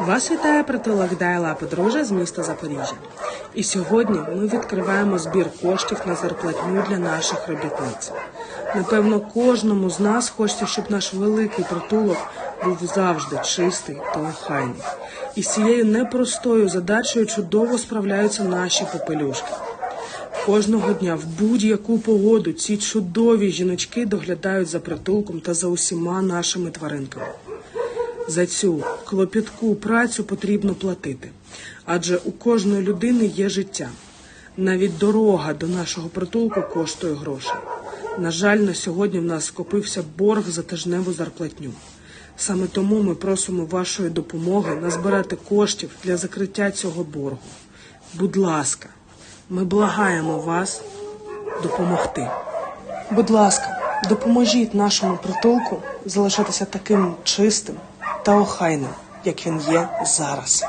Вас вітає притулок Дайла Подружжя з міста Запоріжжя. І сьогодні ми відкриваємо збір коштів на зарплатню для наших робітниць. Напевно, кожному з нас хочеться, щоб наш великий притулок був завжди чистий та охайний. І з цією непростою задачею чудово справляються наші попелюшки. Кожного дня в будь-яку погоду ці чудові жіночки доглядають за притулком та за усіма нашими тваринками. За цю клопітку працю потрібно платити, адже у кожної людини є життя. Навіть дорога до нашого притулку коштує грошей. На жаль, на сьогодні в нас скопився борг за тижневу зарплатню. Саме тому ми просимо вашої допомоги назбирати коштів для закриття цього боргу. Будь ласка, ми благаємо вас допомогти. Будь ласка, допоможіть нашому притулку залишатися таким чистим та охайним, як він є зараз.